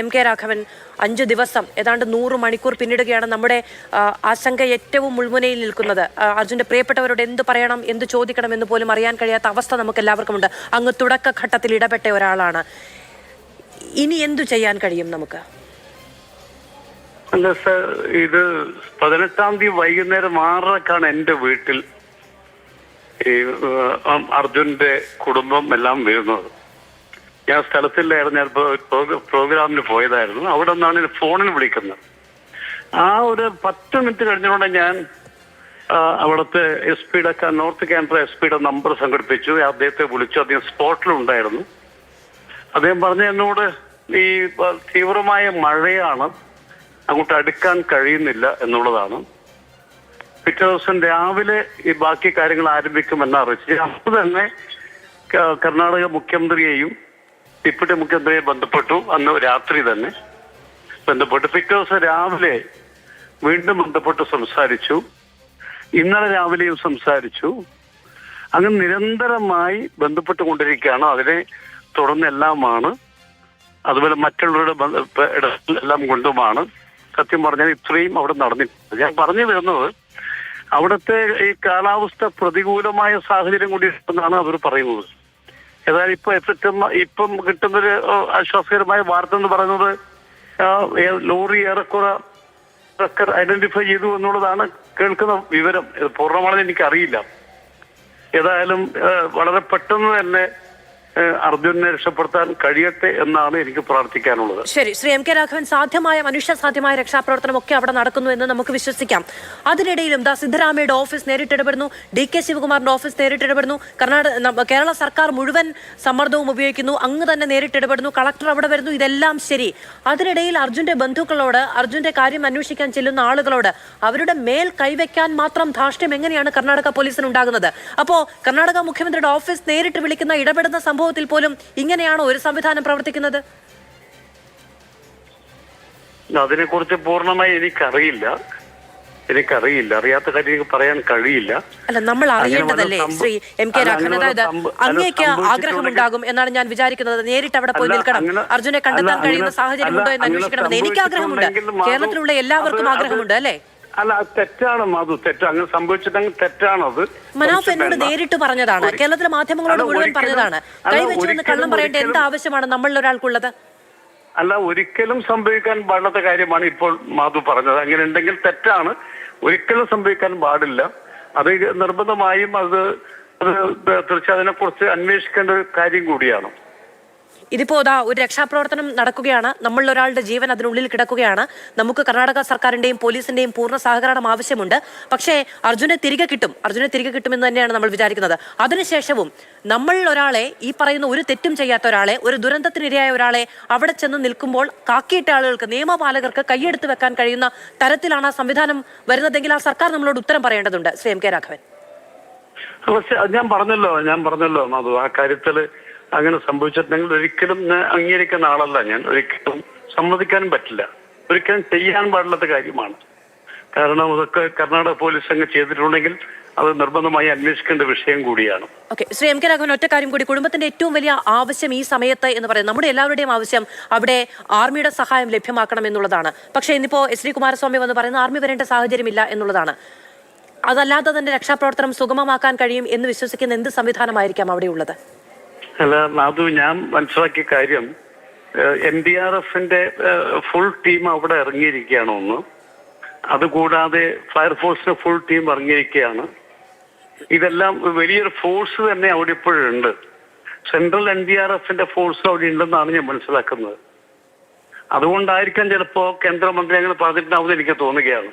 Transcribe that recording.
M K Raghavan അഞ്ചു ദിവസം ഏതാണ്ട് നൂറ് മണിക്കൂർ പിന്നിടുകയാണ് നമ്മുടെ ആശങ്ക ഏറ്റവും മുൾമുനയിൽ നിൽക്കുന്നത്. അർജുന്റെ പ്രിയപ്പെട്ടവരോട് എന്ത് പറയണം എന്ത് ചോദിക്കണം എന്ന് പോലും അറിയാൻ കഴിയാത്ത അവസ്ഥ നമുക്ക് എല്ലാവർക്കുമുണ്ട് അങ്ങ് തുടക്കഘട്ടത്തിൽ ഇടപെട്ട ഒരാളാണ്. ഇനി എന്തു ചെയ്യാൻ കഴിയും നമുക്ക്? അല്ല സർ ഇത് പതിനെട്ടാം തീയതി വൈകുന്നേരം ആറരക്കാണ് എന്റെ വീട്ടിൽ ഈ കുടുംബം എല്ലാം വീഴുന്നത് ഞാൻ സ്ഥലത്തില്ലായിരുന്നു ഞാൻ പ്രോ- പ്രോ- പ്രോഗ്രാമിന് പോയതായിരുന്നു. അവിടെ നിന്നാണ് ഫോണിൽ വിളിക്കുന്നത്. ആ ഒരു പത്ത് മിനിറ്റ് കഴിഞ്ഞുകൊണ്ട് ഞാൻ അവിടുത്തെ എസ് പിയുടെ നോർത്ത് കാനറ എസ് പിയുടെ നമ്പർ സംഘടിപ്പിച്ചു. അദ്ദേഹത്തെ വിളിച്ചു. അദ്ദേഹം സ്പോട്ടിലുണ്ടായിരുന്നു. അദ്ദേഹം പറഞ്ഞു എന്നോട് ഈ തീവ്രമായ മഴയാണ് അങ്ങോട്ട് അടുക്കാൻ കഴിയുന്നില്ല എന്നുള്ളതാണ്. പിറ്റേ ദിവസം രാവിലെ ഈ ബാക്കി കാര്യങ്ങൾ ആരംഭിക്കുമെന്ന് അറിയിച്ചു. തന്നെ കർണാടക മുഖ്യമന്ത്രിയെയും ഡെപ്യൂട്ടി മുഖ്യമന്ത്രിയെ ബന്ധപ്പെട്ടു അന്ന് രാത്രി തന്നെ ബന്ധപ്പെട്ടു. പിറ്റേ ദിവസം രാവിലെ വീണ്ടും ബന്ധപ്പെട്ട് സംസാരിച്ചു. ഇന്നലെ രാവിലെയും സംസാരിച്ചു. അങ്ങനെ നിരന്തരമായി ബന്ധപ്പെട്ടുകൊണ്ടിരിക്കുകയാണ്. അതിനെ തുടർന്നെല്ലാമാണ്. അതുപോലെ മറ്റുള്ളവരുടെ എല്ലാം കൊണ്ടുമാണ്. സത്യം പറഞ്ഞാൽ ഇത്രയും അവിടെ നടന്നിട്ടുണ്ട്. ഞാൻ പറഞ്ഞു വരുന്നത് അവിടുത്തെ ഈ കാലാവസ്ഥ പ്രതികൂലമായ സാഹചര്യം കൂടി ഉണ്ടെന്നാണ് അവർ പറയുന്നത്. ഏതായാലും ഇപ്പൊ എഫക്റ്റും ഇപ്പം കിട്ടുന്നൊരു ആശ്വാസകരമായ വാർത്ത എന്ന് പറയുന്നത് ലോറി ഏറെക്കുറെ ട്രക്കർ ഐഡന്റിഫൈ ചെയ്തു എന്നുള്ളതാണ് കേൾക്കുന്ന വിവരം. പൂർണമാണെന്ന് എനിക്കറിയില്ല. ഏതായാലും വളരെ പെട്ടെന്ന് തന്നെ അർജുനെ രക്ഷപ്പെടുത്താൻ കഴിയട്ടെ എന്നാണ് എനിക്ക് പ്രാർത്ഥിക്കാനുള്ളത്. ശരി ശ്രീ എം കെ രാഘവൻ സാധ്യമായ മനുഷ്യ സാധ്യമായ രക്ഷാപ്രവർത്തനം ഒക്കെ അവിടെ നടക്കുന്നു എന്ന് നമുക്ക് വിശ്വസിക്കാം. അതിനിടയിലും ദാ സിദ്ധരാമയുടെ ഓഫീസ് നേരിട്ടിടപെടുന്നു ഡി കെ ശിവകുമാറിന്റെ ഓഫീസ് നേരിട്ടിടപെടുന്നു കർണാടക കേരള സർക്കാർ മുഴുവൻ സമ്മർദ്ദവും ഉപയോഗിക്കുന്നു. അങ്ങ് തന്നെ നേരിട്ടിടപെടുന്നു കളക്ടർ അവിടെ വരുന്നു. ഇതെല്ലാം ശരി. അതിനിടയിൽ അർജുന്റെ ബന്ധുക്കളോട് അർജുന്റെ കാര്യം അന്വേഷിക്കാൻ ചെല്ലുന്ന ആളുകളോട് അവരുടെ മേൽ കൈവയ്ക്കാൻ മാത്രം ധാർഷ്ട്യം എങ്ങനെയാണ് കർണാടക പോലീസിന് ഉണ്ടാകുന്നത് അപ്പോ കർണാടക മുഖ്യമന്ത്രിയുടെ ഓഫീസ് നേരിട്ട് വിളിക്കുന്ന ഇടപെടുന്ന സംഭവത്തിൽ പോലും ഇങ്ങനെയാണോ ഒരു സംവിധാനം പ്രവർത്തിക്കുന്നത്? അതിനെക്കുറിച്ച് പൂർണമായി എനിക്കറിയില്ല. എനിക്കറിയില്ല. അറിയാത്ത കാര്യം എനിക്ക് പറയാൻ കഴിയില്ല. അല്ല നമ്മൾ അറിയേണ്ടതല്ലേ ശ്രീ എം കെ രാഘവൻ? അതായത് അങ്ങേക്ക് ആഗ്രഹമുണ്ടാകും എന്നാണ് ഞാൻ വിചാരിക്കുന്നത്. നേരിട്ട് അവിടെ പോയി നിൽക്കണം. അർജുനെ കണ്ടെത്താൻ കഴിയുന്ന സാഹചര്യം സാഹചര്യമുണ്ടോ എന്ന് അന്വേഷിക്കണം. അന്വേഷിക്കണമെന്ന് എനിക്ക് ആഗ്രഹമുണ്ട്. കേരളത്തിലുള്ള എല്ലാവർക്കും ആഗ്രഹമുണ്ട് അല്ലേ? അല്ല അത് തെറ്റാണ് മാധു. തെറ്റ്. അങ്ങനെ സംഭവിച്ചിട്ടെങ്കിൽ തെറ്റാണത് മനാഫ് എന്നോട് നേരിട്ട് പറഞ്ഞതാണ്. കേരളത്തിലെ മാധ്യമങ്ങളോട് മുഴുവൻ പറഞ്ഞതാണ്. കള്ളം പറയേണ്ട എന്ത് ആവശ്യമാണ് നമ്മളിൽ ഒരാൾക്കുള്ളത്? അല്ല ഒരിക്കലും സംഭവിക്കാൻ പാടാത്ത കാര്യമാണ് ഇപ്പോൾ മാധു പറഞ്ഞത്. അങ്ങനെ ഉണ്ടെങ്കിൽ തെറ്റാണ്. ഒരിക്കലും സംഭവിക്കാൻ പാടില്ല. അത് നിർബന്ധമായും അത് അത് തീർച്ചയായും അതിനെക്കുറിച്ച് അന്വേഷിക്കേണ്ട ഒരു കാര്യം കൂടിയാണ്. ഇതിപ്പോ ഇതാ ഒരു രക്ഷാപ്രവർത്തനം നടക്കുകയാണ്. നമ്മളിൽ ഒരാളുടെ ജീവൻ അതിനുള്ളിൽ കിടക്കുകയാണ്. നമുക്ക് കർണാടക സർക്കാരിന്റെയും പോലീസിന്റെയും പൂർണ സഹകരണം ആവശ്യമുണ്ട്. പക്ഷേ അർജുനെ തിരികെ കിട്ടും. അർജുനെ തിരികെ കിട്ടുമെന്ന് തന്നെയാണ് നമ്മൾ വിചാരിക്കുന്നത്. അതിനുശേഷവും നമ്മൾ ഒരാളെ ഈ പറയുന്ന ഒരു തെറ്റും ചെയ്യാത്ത ഒരാളെ ഒരു ദുരന്തത്തിനിരയായ ഒരാളെ അവിടെ ചെന്ന് നിൽക്കുമ്പോൾ കാക്കിയിട്ട ആളുകൾക്ക് നിയമപാലകർക്ക് കൈയെടുത്ത് വെക്കാൻ കഴിയുന്ന തരത്തിലാണ് ആ സംവിധാനം വരുന്നതെങ്കിൽ ആ സർക്കാർ നമ്മളോട് ഉത്തരം പറയേണ്ടതുണ്ട്. Shri M K Raghavan. ഞാൻ പറഞ്ഞല്ലോ ഞാൻ പറഞ്ഞല്ലോ മാധു. ആ കാര്യത്തിൽ അങ്ങനെ സംഭവിച്ചിട്ടുണ്ടെങ്കിൽ ഒരിക്കലും അംഗീകരിക്കുന്ന ആളല്ല ഞാൻ. ഒരിക്കലും സമ്മതിക്കാനും പറ്റില്ല. ഒരിക്കലും ചെയ്യാൻ പാടില്ലാത്ത കാര്യമാണ്. കാരണം അതൊക്കെ കർണാടക പോലീസ് അങ്ങ് ചെയ്തിട്ടുണ്ടെങ്കിൽ അത് നിർബന്ധമായി അന്വേഷിക്കേണ്ട വിഷയം കൂടിയാണ്. Okay Shri M K Raghavan ഒറ്റ കാര്യം കൂടി. കുടുംബത്തിന്റെ ഏറ്റവും വലിയ ആവശ്യം ഈ സമയത്ത് എന്ന് പറയുന്നത് നമ്മുടെ എല്ലാവരുടെയും ആവശ്യം അവിടെ ആർമിയുടെ സഹായം ലഭ്യമാക്കണം എന്നുള്ളതാണ്. പക്ഷേ ഇന്നിപ്പോ എസ് ഡി കുമാരസ്വാമി വന്ന് പറയുന്ന ആർമി വരേണ്ട സാഹചര്യമില്ല എന്നുള്ളതാണ്. അതല്ലാതെ തന്നെ രക്ഷാപ്രവർത്തനം സുഗമമാക്കാൻ കഴിയും എന്ന് വിശ്വസിക്കുന്ന എന്ത് സംവിധാനമായിരിക്കാം അവിടെയുള്ളത് അല്ല മാധു ഞാൻ മനസ്സിലാക്കിയ കാര്യം എൻ ഡി ആർ എഫിന്റെ ഫുൾ ടീം അവിടെ ഇറങ്ങിയിരിക്കുകയാണ് ഒന്ന്. അതുകൂടാതെ ഫയർഫോഴ്സിന്റെ ഫുൾ ടീം ഇറങ്ങിയിരിക്കുകയാണ്. ഇതെല്ലാം വലിയൊരു ഫോഴ്സ് തന്നെ അവിടെ ഇപ്പോഴുണ്ട് സെൻട്രൽ എൻ ഡി ആർ എഫിന്റെ ഫോഴ്സ് അവിടെ ഉണ്ടെന്നാണ് ഞാൻ മനസ്സിലാക്കുന്നത്. അതുകൊണ്ടായിരിക്കാം ചിലപ്പോ കേന്ദ്രമന്ത്രി അങ്ങനെ പറഞ്ഞിട്ടുണ്ടാവുമെന്ന് എനിക്ക് തോന്നുകയാണ്.